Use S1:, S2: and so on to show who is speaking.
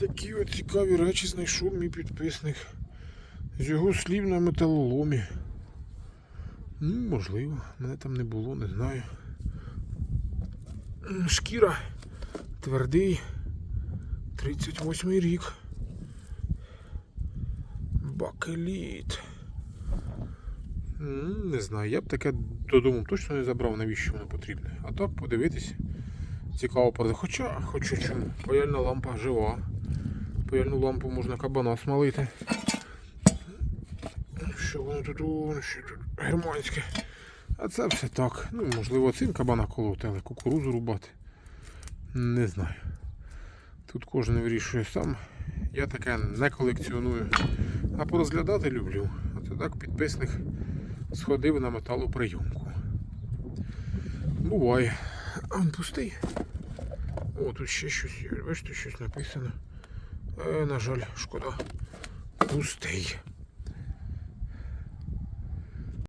S1: Такі от цікаві речі знайшов мій підписник. З його слів на металоломі. Ну, можливо, мене там не було, не знаю. Шкіра твердий. 38 рік. Бакеліт. Не знаю, я б таке додому точно не забрав, навіщо воно потрібне. А так подивитись. Цікаво подивитися. Хоча, хоча чому. Паяльна лампа жива. Паяльну лампу можна кабана смалити. Що воно тут, о, що тут германське. А це все так. Ну, можливо, цим кабана колоти, але кукурузу рубати. Не знаю. Тут кожен вирішує сам. Я таке не колекціоную. А порозглядати люблю. Оце так підписник сходив на металоприйомку. Буває. А він пустий. О, тут ще щось є. Бачите, щось написано. Е, на жаль, шкода. Пустий.